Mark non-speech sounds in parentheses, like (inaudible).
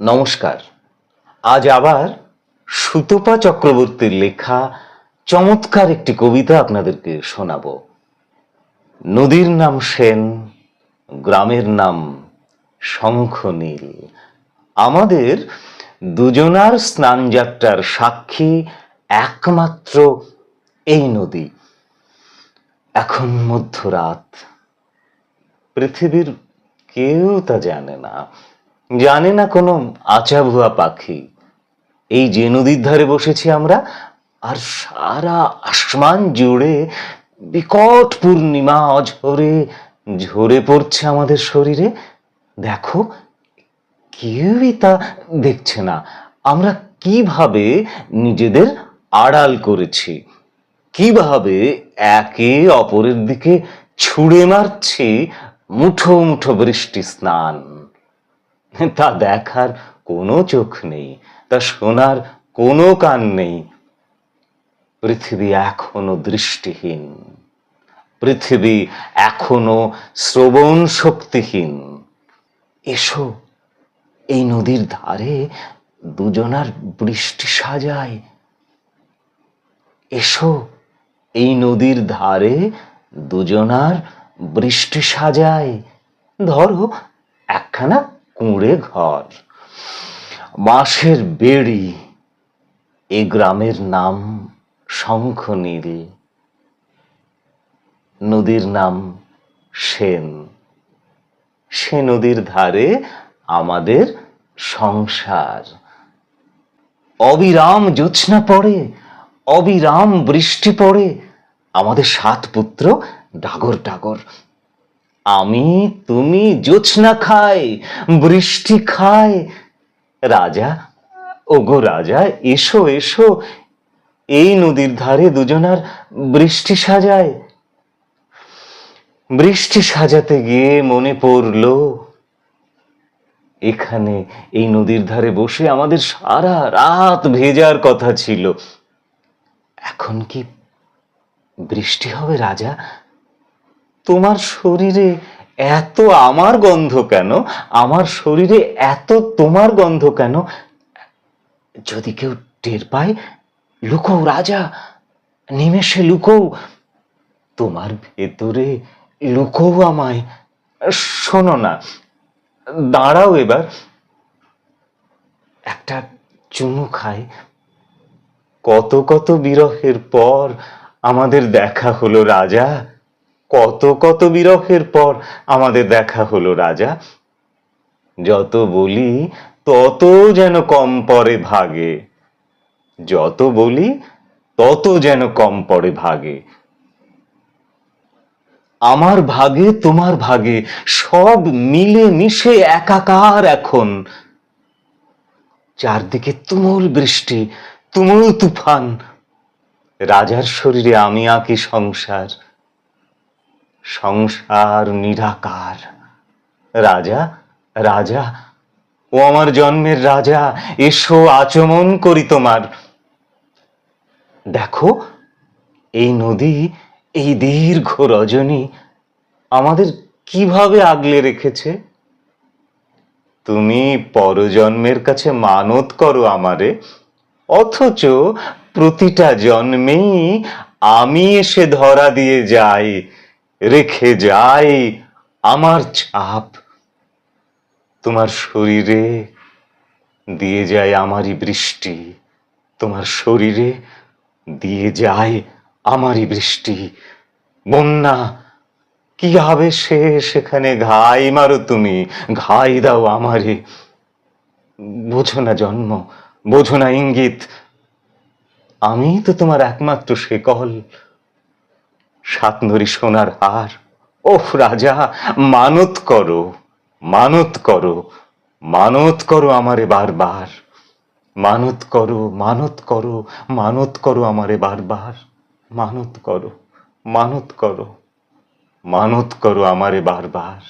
নমস্কার। আজ আবার সুতপা চক্রবর্তীর লেখা চমৎকার একটি কবিতা আপনাদেরকে শোনাবো। নদীর নাম সেন, গ্রামের নাম শঙ্খনীল আমাদের দুজনার স্নানযাত্রার সাক্ষী একমাত্র এই নদী। এখন মধ্যরাত, পৃথিবীর কেউ তা জানে না। জানে না কোনো আচাভুয়া পাখি। এই যে নদীর ধারে বসেছি আমরা, আর সারা আসমান জুড়ে বিকট পূর্ণিমা অঝরে, ঝরে পড়ছে আমাদের শরীরে। দেখো, কেউই তা দেখছে না। আমরা কীভাবে নিজেদের আড়াল করেছি? কীভাবে একে অপরের দিকে ছুঁড়ে মারছি মুঠো মুঠো বৃষ্টি স্নান? (laughs) তা দেখার কোনো চোখ নেই, তা শোনার কোনো কান নেই। পৃথিবী এখনও দৃষ্টিহীন, পৃথিবী এখনও শ্রবণ শক্তিহীন। এসো, এই নদীর ধারে দুজনার বৃষ্টি সাজায়। এসো, এই নদীর ধারে দুজনার বৃষ্টি সাজায়। ধরো একখানা কুঁড়ে ঘর। বাঁশের বেড়ি, এ গ্রামের নাম শঙ্খনীল নদীর নাম সেন। সে নদীর ধারে আমাদের সংসার। অবিরাম জ্যোৎস্না পড়ে, অবিরাম বৃষ্টি পড়ে, আমাদের সাত পুত্র ডাগর ডাগর। আমি তুমি জ্যোৎস্না খাই, বৃষ্টি খায় রাজা, ওগো রাজা, এসো এসো। এই নদীর ধারে দুজনার বৃষ্টি সাজায়। বৃষ্টি সাজাতে গিয়ে মনে পড়ল, এখানে এই নদীর ধারে বসে আমাদের সারা রাত ভেজার কথা ছিল। এখন কি বৃষ্টি হবে, রাজা? তোমার শরীরে এত আমার গন্ধ কেন? আমার শরীরে এত তোমার গন্ধ কেন? যদি কেউ টের পায়, লুকোও রাজা, নিমেষে লুকোও। তোমার ভেতরে লুকোও আমায়। শোনো না, দাঁড়াও এবার। একটা চুমু খাই। কত কত বিরহের পর আমাদের দেখা হলো রাজা। কত কত বিরহের পর আমাদের দেখা হলো রাজা। যত বলি তত যেন কম পরে ভাগে। যত বলি তত যেন কম পড়ে ভাগে। আমার ভাগে, তোমার ভাগে সব মিলে মিশে একাকার এখন। চারদিকে তুমুল বৃষ্টি, তুমুল তুফান। রাজার শরীরে আমি আঁকি সংসার। সংসার নিরাকার। রাজা রাজা, ও আমার জন্মের রাজা, এসো আচমন করি তোমার। দেখো, এই নদী, এই দীর্ঘ রজনী আমাদের কীভাবে আগলে রেখেছে? তুমি পরজন্মের কাছে মানত করো আমারে, অথচ প্রতিটা জন্মেই আমি এসে ধরা দিয়ে যাই। রেখে যাই আমার ছাপ তোমার শরীরে দিয়ে যায় আমারই বৃষ্টি। তোমার শরীরে দিয়ে যায় আমারই বৃষ্টি। বন্যা, কি হবে সে সেখানে ঘাই মারো তুমি? ঘাই দাও আমারে। বোঝো না জন্ম, বোঝো না ইঙ্গিত। আমি তো তোমার একমাত্র সাতনরি সোনার হার। ওহ রাজা, মানত করো মানত করো মানত করো আমারে বারবার। মানত করো মানত করো মানত করো আমারে বারবার। মানত করো মানত করো মানত করো আমারে বারবার।